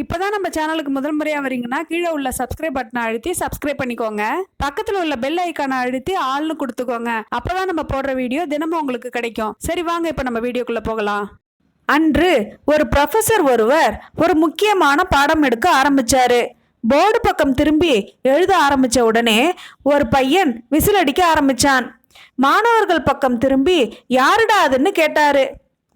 இப்போ தான் நம்ம சேனலுக்கு முதல் முறையாக வரீங்கன்னா கீழே உள்ள சப்ஸ்கிரைப் பட்டனை அழுத்தி சப்ஸ்கிரைப் பண்ணிக்கோங்க. பக்கத்தில் உள்ள பெல் ஐக்கானை அழுத்தி ஆள்னு கொடுத்துக்கோங்க. அப்போ தான் நம்ம போடுற வீடியோ தினமும் உங்களுக்கு கிடைக்கும். சரி வாங்க இப்போ நம்ம வீடியோக்குள்ளே போகலாம். அன்று ஒரு ப்ரொஃபசர் ஒருவர் ஒரு முக்கியமான பாடம் எடுக்க ஆரம்பிச்சாரு. போர்டு பக்கம் திரும்பி எழுத ஆரம்பித்த உடனே ஒரு பையன் விசில் அடிக்க ஆரம்பிச்சான். மாணவர்கள் பக்கம் திரும்பி யாருடா அதுன்னு கேட்டாரு.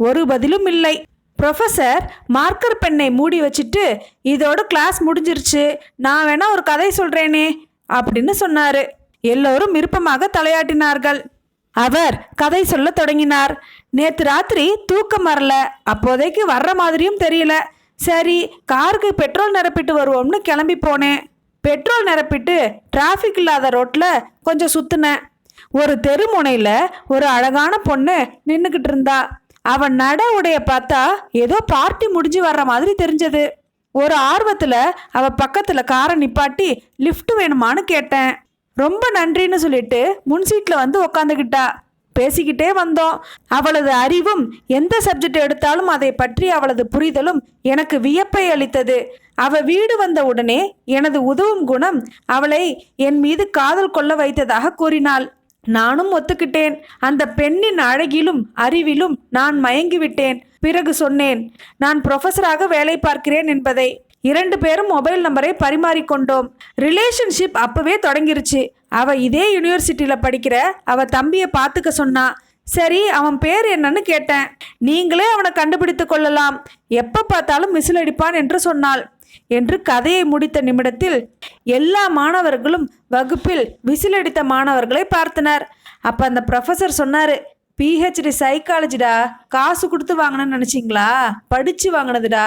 ஒரு பதிலும் இல்லை. ப்ரொஃபசர் மார்க்கர் பெண்ணை மூடி வச்சுட்டு இதோட கிளாஸ் முடிஞ்சிருச்சு. நான் வேணா ஒரு கதை சொல்கிறேனே அப்படின்னு சொன்னார். எல்லோரும் விருப்பமாக தலையாட்டினார்கள். அவர் கதை சொல்ல தொடங்கினார். நேற்று ராத்திரி தூக்கம் வரல. அப்போதைக்கு வர்ற மாதிரியும் தெரியல. சரி காருக்கு பெட்ரோல் நிரப்பிட்டு வருவோம்னு கிளம்பி போனேன். பெட்ரோல் நிரப்பிட்டு டிராஃபிக் இல்லாத ரோட்டில் கொஞ்சம் சுற்றுனேன் ஒரு தெருமுனையில் ஒரு அழகான பொண்ணு நின்றுக்கிட்டு இருந்தா. அவன் நட உடைய பார்த்தா ஏதோ பார்ட்டி முடிஞ்சு வர்ற மாதிரி தெரிஞ்சது. ஒரு ஆர்வத்தில் அவ பக்கத்தில் காரை நிப்பாட்டி லிஃப்ட் வேணுமான்னு கேட்டேன். ரொம்ப நன்றின்னு சொல்லிட்டு முன் சீட்டில் வந்து உக்காந்துக்கிட்டா பேசிக்கிட்டே வந்தோம். அவளது அறிவும் எந்த சப்ஜெக்ட் எடுத்தாலும் அதை பற்றி அவளது புரிதலும் எனக்கு வியப்பை அளித்தது. அவ வீடு வந்த உடனே எனது உதவும் குணம் அவளை என் மீது காதல் கொள்ள வைத்ததாக கூறினாள். நானும் ஒத்துக்கிட்டேன். அந்த பெண்ணின் அழகிலும் அறிவிலும் நான் மயங்கிவிட்டேன். பிறகு சொன்னேன் நான் ப்ரொஃபஸராக வேலை பார்க்கிறேன் என்பதை. இரண்டு பேரும் மொபைல் நம்பரை பரிமாறிக்கொண்டோம். ரிலேஷன்ஷிப் அப்பவே தொடங்கிருச்சு. அவ இதே யூனிவர்சிட்டியில படிக்கிற அவ தம்பியை பார்த்துக்க சொன்னா சரி அவன் பேர் என்னன்னு கேட்டேன். நீங்களே அவனை கண்டுபிடித்து கொள்ளலாம். எப்போ பார்த்தாலும் மிசில் அடிப்பான் என்று சொன்னாள். என்று கதையை முடித்த நிமிடத்தில் எல்லா மாணவர்களும் வகுப்பில் விசில் அடித்த மாணவர்களை பார்த்தனர். அப்போ அந்த ப்ரொஃபசர் சொன்னார் பிஹெச்டி சைக்காலஜிடா காசு கொடுத்து வாங்கினேன்னு நினச்சிங்களா? படித்து வாங்கினதுடா?